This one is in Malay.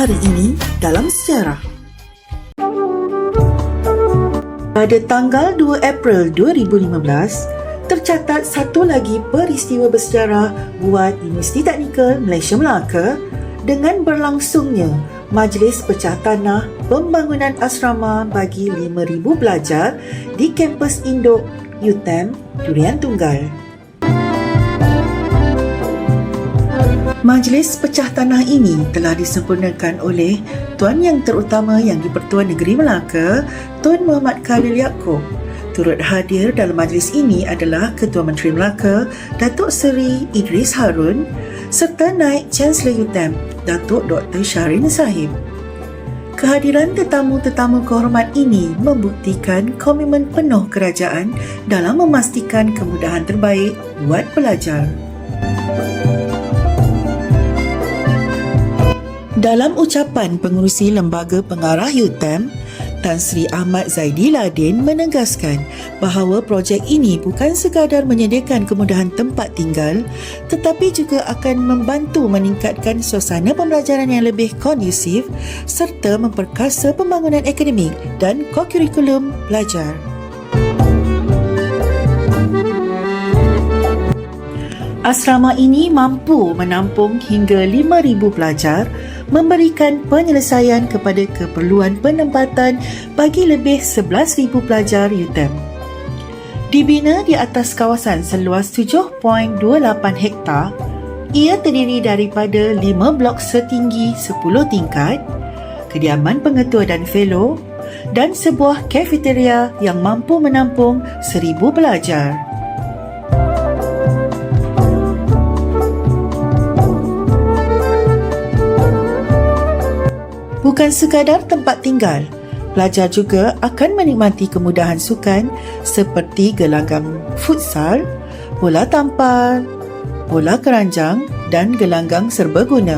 hari ini dalam sejarah. Pada tanggal 2 April 2015, tercatat satu lagi peristiwa bersejarah buat Universiti Teknikal Malaysia Melaka dengan berlangsungnya Majlis Pecah Tanah Pembangunan Asrama bagi 5,000 pelajar di kampus Indok UTEM Durian Tunggal. Majlis Pecah Tanah ini telah disempurnakan oleh Tuan Yang Terutama Yang di-Pertuan Negeri Melaka, Tun Muhammad Khalil Yaakob. Turut hadir dalam majlis ini adalah Ketua Menteri Melaka, Datuk Seri Idris Harun serta Naib Chancellor UTEM, Datuk Dr. Syahrin Sahib. Kehadiran tetamu-tetamu kehormat ini membuktikan komitmen penuh kerajaan dalam memastikan kemudahan terbaik buat pelajar. Dalam ucapan pengurusi Lembaga Pengarah UTEM, Tan Sri Ahmad Zaidi Ladin menegaskan bahawa projek ini bukan sekadar menyediakan kemudahan tempat tinggal tetapi juga akan membantu meningkatkan suasana pembelajaran yang lebih kondusif serta memperkasa pembangunan akademik dan kokurikulum pelajar. Asrama ini mampu menampung hingga 5,000 pelajar, memberikan penyelesaian kepada keperluan penempatan bagi lebih 11,000 pelajar UTEM. Dibina di atas kawasan seluas 7.28 hektar, ia terdiri daripada 5 blok setinggi 10 tingkat, kediaman pengetua dan fellow, dan sebuah kafeteria yang mampu menampung 1,000 pelajar. Bukan sekadar tempat tinggal, pelajar juga akan menikmati kemudahan sukan seperti gelanggang futsal, bola tampar, bola keranjang dan gelanggang serbaguna.